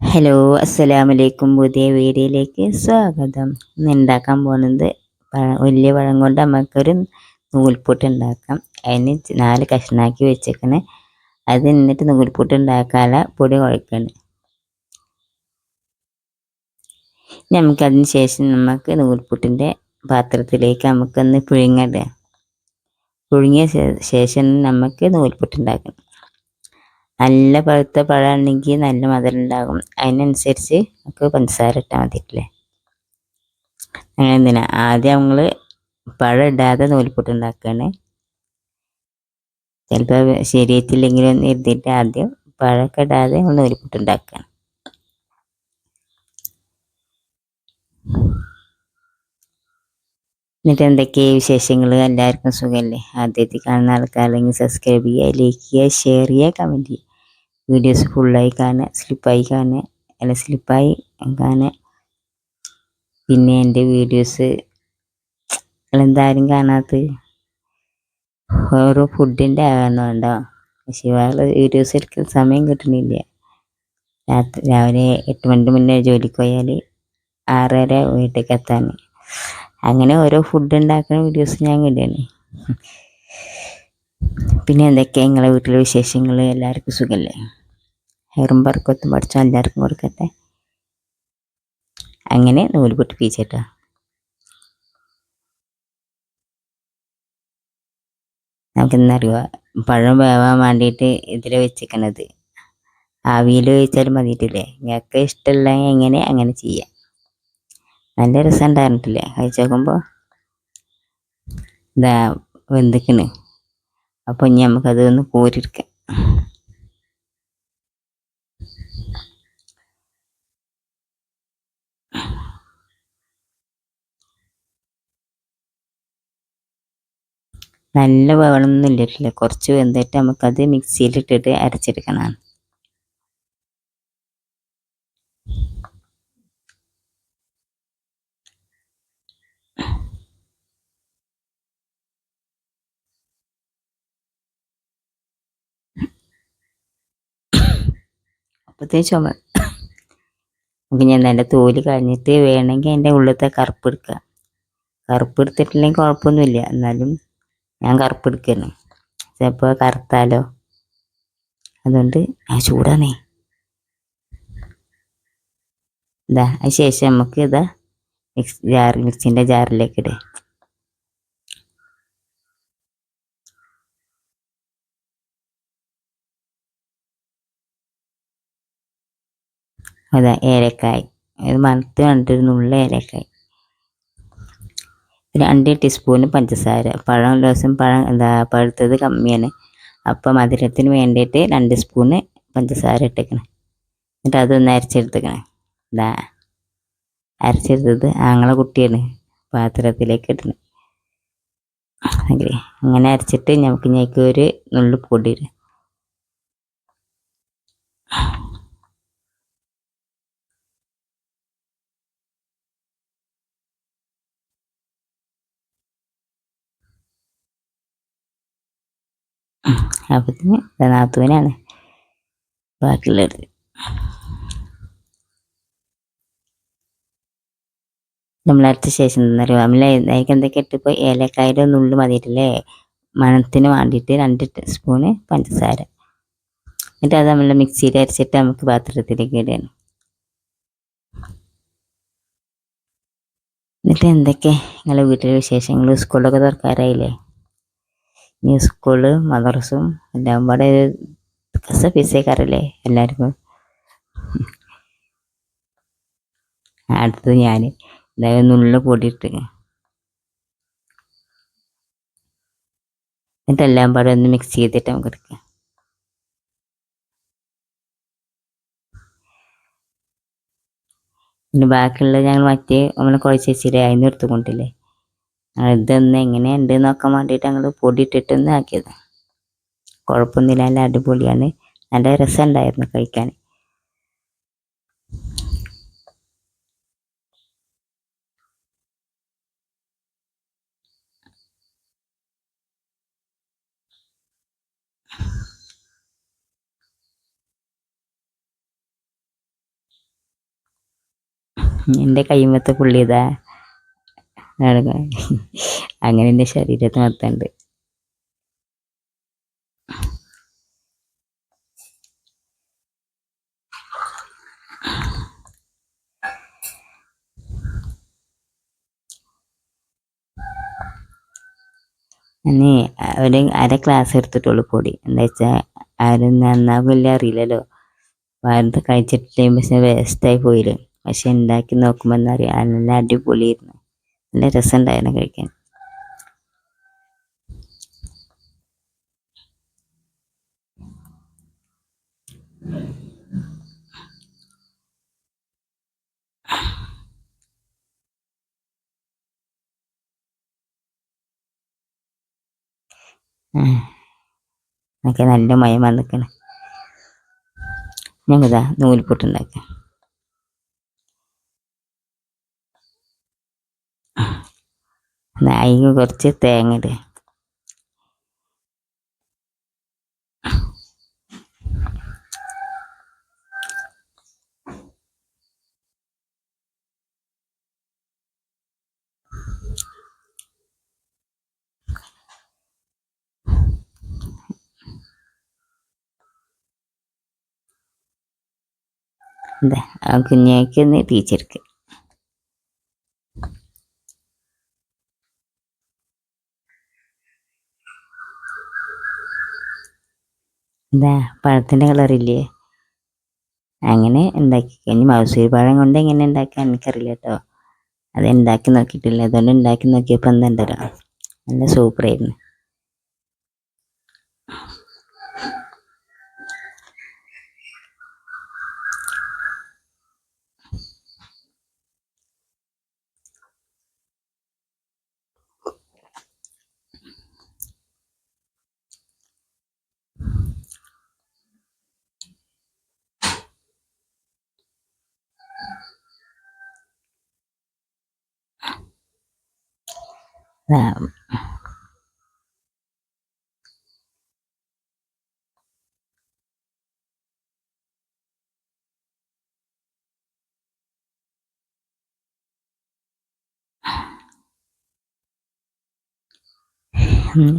Hello അസ്സലാമു അലൈക്കും പുതിയ വീഡിയോയിലേക്ക് സ്വാഗതം. ഇന്ന് ഉണ്ടാക്കാൻ പോകുന്നത് വലിയ പഴം കൊണ്ട് നമുക്കൊരു നൂൽപുട്ട് ഉണ്ടാക്കാം. അതിന് നാല് കഷ്ണാക്കി വെച്ചേക്കണ്. അത് എന്നിട്ട് നൂൽപുട്ട് ഉണ്ടാക്കാനുള്ള പൊടി കുഴക്കണം നമുക്കതിന് ശേഷം നമുക്ക് നൂൽപുട്ടിന്റെ പാത്രത്തിലേക്ക് നമുക്കൊന്ന് പുഴുങ്ങട്ടെ പുഴുങ്ങിയ ശേഷം നമുക്ക് നൂൽപുട്ട് ഉണ്ടാക്കണം. നല്ല പഴുത്ത പഴമാണെങ്കിൽ നല്ല മധുരം ഉണ്ടാകും അതിനനുസരിച്ച് നമുക്ക് പഞ്ചസാര ഇട്ടാൽ മതിയില്ലേ? അങ്ങനെ എന്തിനാ? ആദ്യം നമ്മൾ പഴം ഇടാതെ നൂൽപുട്ട് ഉണ്ടാക്കുകയാണ് ചിലപ്പോൾ ശരീരത്തില്ലെങ്കിലും ഇരുത്തിയിട്ട് ആദ്യം പഴമൊക്കെ ഇടാതെ നമ്മൾ നൂൽപുട്ട് ഉണ്ടാക്കുകയാണ് എന്നിട്ട് എന്തൊക്കെയാണ് വിശേഷങ്ങൾ എല്ലാവർക്കും സുഖമല്ലേ? ആദ്യത്തിൽ കാണുന്ന ആൾക്കാരെങ്കിൽ സബ്സ്ക്രൈബ് ചെയ്യുക ലൈക്ക് ചെയ്യുക ഷെയർ ചെയ്യുക കമന്റ് ചെയ്യുക. വീഡിയോസ് ഫുള്ളായി കാണുക സ്ലിപ്പായി കാണുക അല്ല സ്ലിപ്പായി കാണുക. പിന്നെ എന്റെ വീഡിയോസ് എന്തായാലും കാണാത്ത ഓരോ ഫുഡിന്റെ ആകണമുണ്ടോ പക്ഷേ വേറെ വീഡിയോസ് എടുക്കാൻ സമയം കിട്ടണില്ല രാത്രി രാവിലെ എട്ട് മണിക്ക് മുന്നേ ജോലിക്ക് പോയാൽ ആറര വീട്ടിലേക്ക് എത്താൻ. അങ്ങനെ ഓരോ ഫുഡ് ഉണ്ടാക്കുന്ന വീഡിയോസ് ഞാൻ ഇടുകയാണ് പിന്നെ എന്തൊക്കെയാണ് നിങ്ങളെ വീട്ടിലെ വിശേഷങ്ങൾ എല്ലാവർക്കും സുഖമല്ലേ ഹെയറും പറക്കൊത്തും പഠിച്ചാൽ എല്ലാവർക്കും കൊടുക്കട്ടെ. അങ്ങനെ നൂൽ പൊട്ടിപ്പിച്ചിട്ടാ നമുക്കെന്നറിയുക പഴം വേവാൻ വേണ്ടിയിട്ട് ഇതിൽ വെച്ചിരിക്കണത് ആവിയിൽ വെച്ചാലും മതിയിട്ടില്ലേ? ഞങ്ങൾക്ക് ഇഷ്ടമുള്ള എങ്ങനെ അങ്ങനെ ചെയ്യാം. നല്ല രസം ഉണ്ടായിരുന്നിട്ടില്ലേ കഴിച്ച് നോക്കുമ്പോൾ ഇതാ വെന്തിക്കണ്. അപ്പോൾ ഇനി നമുക്കത് ഒന്ന് കോരിയെടുക്കാം. നല്ല വേണമെന്നൊന്നും ഇല്ലിട്ടില്ല. കുറച്ച് വെന്തിട്ട് നമുക്കത് മിക്സിയിലിട്ടിട്ട് അരച്ചെടുക്കണം അപ്പോഴത്തേ ചുമ. ഞാൻ എന്റെ തോൽ കഴിഞ്ഞിട്ട് വേണമെങ്കിൽ എന്റെ ഉള്ളിലത്തെ കറുപ്പ് എടുക്കുക കറുപ്പ് എടുത്തിട്ടില്ലെങ്കിൽ കുഴപ്പമൊന്നുമില്ല. എന്നാലും ഞാൻ കറുപ്പ് എടുക്കുന്നു ചിലപ്പോൾ കറുത്താലോ? അതുകൊണ്ട് ആ ചൂടാണേ. ഇതാ അതിന് ശേഷം നമുക്ക് ഇതാ മിക്സ് ജാർ മിക്സിന്റെ ജാറിലേക്ക് ഇടുക അതാ ഏലക്കായ്. ഇത് മണത്ത് കണ്ടിരുന്നുള്ള നുള്ള ഏലക്കായ്. രണ്ട് ടീസ്പൂണ് പഞ്ചസാര. പഴം ദിവസം പഴം എന്താ പഴുത്തത് കമ്മിയാണ്. അപ്പം മധുരത്തിന് വേണ്ടിയിട്ട് രണ്ട് സ്പൂണ് പഞ്ചസാര ഇട്ടേക്കണം. എന്നിട്ട് അതൊന്ന് അരച്ചെടുത്തേക്കണം. ഇതാ അരച്ചെടുത്തത് ആങ്ങളെ കുട്ടിയാണ് പാത്രത്തിലേക്ക് ഇടണം. അങ്ങനെ അരച്ചിട്ട് നമുക്ക് ഞങ്ങൾക്ക് ഒരു നുള്ളു പൊടി ഇടും അപ്പത്തിന് നാത്തുവിനാണ് ബാക്കിയുള്ളത് നമ്മൾ അടുത്ത ശേഷം എന്താ നമ്മൾ അതിലേക്ക് എന്തൊക്കെ ഇട്ടിപ്പോൾ ഏലക്കായുടെ നുള്ളു മതിയിട്ടില്ലേ മണത്തിന് വേണ്ടിയിട്ട് രണ്ട് സ്പൂണ് പഞ്ചസാര. എന്നിട്ട് അത് നമ്മൾ മിക്സിയിൽ അരച്ചിട്ട് നമുക്ക് പാത്രത്തിലേക്ക് ഇടണം. എന്നിട്ട് എന്തൊക്കെ? നിങ്ങളെ വീട്ടിലെ വിശേഷങ്ങൾ? സ്കൂളൊക്കെ തുറക്കാറായില്ലേ? ഇനി സ്കൂൾ മദ്രസും എല്ലാം പാടെ ഒരു കസ എല്ലാവർക്കും. അടുത്തത് ഞാൻ. എന്തായാലും നുള്ള കൂടിയിട്ട്. എന്നിട്ട് എല്ലാം പാടെ ഒന്ന് മിക്സ് ചെയ്തിട്ട് നമുക്ക് എടുക്കാം. പിന്നെ ബാക്കിയുള്ള ഞങ്ങൾ മറ്റേ നമ്മൾ കുഴച്ച് വെച്ചില്ലേ അതിന് എടുത്തുകൊണ്ടില്ലേ? ഇതൊന്ന് എങ്ങനെ ഉണ്ട് നോക്കാൻ വേണ്ടിയിട്ട് ഞങ്ങൾ പൊടി ഇട്ടിട്ടൊന്ന് ആക്കിയത് കുഴപ്പമൊന്നുമില്ല നല്ല അടിപൊളിയാണ്. നല്ല രസമുണ്ടായിരുന്നു കഴിക്കാൻ. എന്റെ കൈമത്തെ പുള്ളി ഇതാ നടക്ക- അങ്ങനെ എന്റെ ശരീരത്തിന് മൊത്തമുണ്ട് അന്നേ ഒരു അര ക്ലാസ് എടുത്തിട്ടുള്ളൂ പൊടി. എന്താ വെച്ചാൽ ആരും നന്നാവില്ല അറിയില്ലല്ലോ. വാരത്തെ കഴിച്ചിട്ട് പക്ഷെ വേസ്റ്റായി പോയില്ലേ. പക്ഷെ ഉണ്ടാക്കി നോക്കുമ്പോൾ എന്താ അറിയാം? നല്ല അടിപൊളിയായിരുന്നു. നല്ല രസമുണ്ടായിരുന്നു കഴിക്കാൻ. നല്ല മയം വന്നിക്കണേ ഞങ്ങളിതാ നൂൽപുട്ടുണ്ടാക്കാം അതിന് കുറച്ച് തേങ്ങ ഇടുക എന്താ ആ കുഞ്ഞാക്കി ഒന്ന് ടീച്ചർക്ക് എന്താ പഴത്തിന്റെ കളറില്ലേ അങ്ങനെ ഉണ്ടാക്കി. കഴിഞ്ഞ് മൗസൂരി പഴം കൊണ്ട് എങ്ങനെ ഉണ്ടാക്കാൻ എനിക്കറിയില്ല കേട്ടോ അത് ഉണ്ടാക്കി നോക്കിയിട്ടില്ല. അതുകൊണ്ട് ഉണ്ടാക്കി നോക്കിയപ്പോൾ എന്താ ഉണ്ടല്ലോ? നല്ല സൂപ്പറായിരുന്നു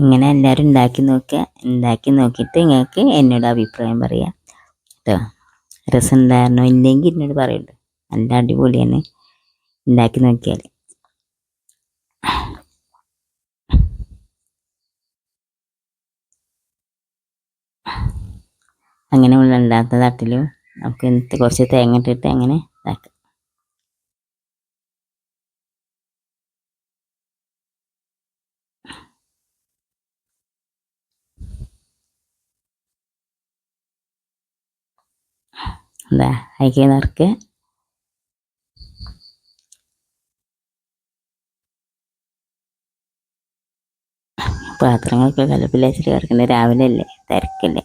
ഇങ്ങനെ എല്ലാവരും ഉണ്ടാക്കി നോക്കുക. ഉണ്ടാക്കി നോക്കിയിട്ട് നിങ്ങൾക്ക് എന്നോട് അഭിപ്രായം പറയാം. കേട്ടോ രസം ഉണ്ടായിരുന്നോ ഇല്ലെങ്കിൽ എന്നോട് പറയുള്ളൂ നല്ല അടിപൊളിയാണ്. ഉണ്ടാക്കി നോക്കിയാൽ അങ്ങനെ ഉള്ളണ്ടാത്ത തട്ടിൽ നമുക്ക് കുറച്ച് തേങ്ങ ഇട്ടിട്ട് അങ്ങനെ ഇതാക്കാം. എന്താ നിറക്ക് പാത്രങ്ങളൊക്കെ കലപ്പിലാച്ചിട്ട് കിടക്കുന്നത് രാവിലെ അല്ലേ? തിരക്കല്ലേ?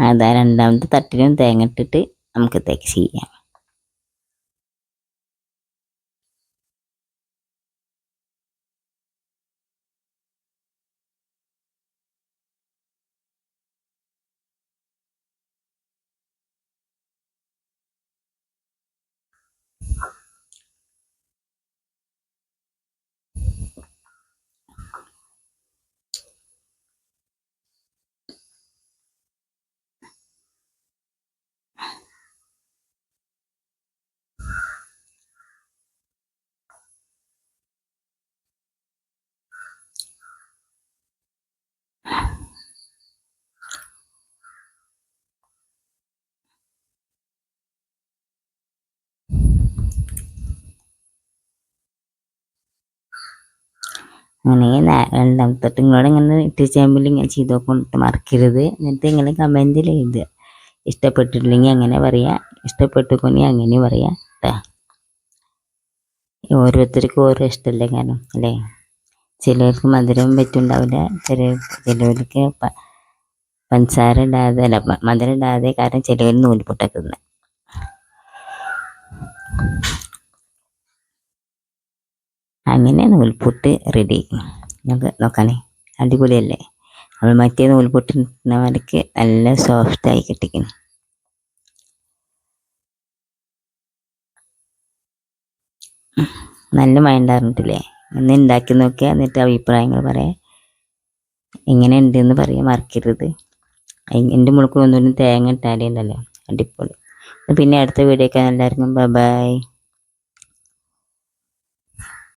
അതാ രണ്ടാമത്തെ തട്ടിലും തേങ്ങ ഇട്ടിട്ട് നമുക്ക് തേക്ക് ചെയ്യാം. അങ്ങനെ നാ- തൊട്ട് നിങ്ങളോട് ഇങ്ങനെ ഇട്ട് ചേമ്പിൽ ഇങ്ങനെ ചെയ്ത് നോക്കൊണ്ട് മറക്കരുത്. എന്നിട്ട് ഇങ്ങനെ കമന്റിൽ എഴുതുക ഇഷ്ടപ്പെട്ടിട്ടില്ലെങ്കിൽ അങ്ങനെ പറയാ. ഇഷ്ടപ്പെട്ടുകൊണ്ടെങ്കിൽ അങ്ങനെ പറയാം കേട്ടോ ഓരോരുത്തർക്കും ഓരോ ഇഷ്ടമല്ലേ കാരണം അല്ലേ? ചിലർക്ക് മധുരം പറ്റുണ്ടാവില്ല ചില ചിലവർക്ക് പഞ്ചസാര ഇടാതെ അല്ല മധുരം ഇടാതെ കാരണം ചിലവർ നൂൽപുട്ടൊക്കെ തിന്നെ. അങ്ങനെ നൂൽപുട്ട് റെഡി നമുക്ക് നോക്കാനേ. അടിപൊളിയല്ലേ? നമ്മൾ മറ്റേ നൂൽപുട്ട് ഇടുന്നവർക്ക് നല്ല സോഫ്റ്റായി കിട്ടിക്കുന്നു. നല്ല മഴ ഉണ്ടായിരുന്നിട്ടില്ലേ ഒന്ന് ഉണ്ടാക്കി നോക്കുക എന്നിട്ട് അഭിപ്രായങ്ങൾ പറയാം. എങ്ങനെ ഉണ്ടെന്ന് പറയാൻ മറക്കരുത്. എന്റെ മുളക്ക് ഒന്നുകൂടി തേങ്ങ ഇട്ടാലേ ഉണ്ടല്ലോ. അടിപൊളി. പിന്നെ അടുത്ത വീഡിയോ ഒക്കെ എല്ലാവർക്കും ബൈ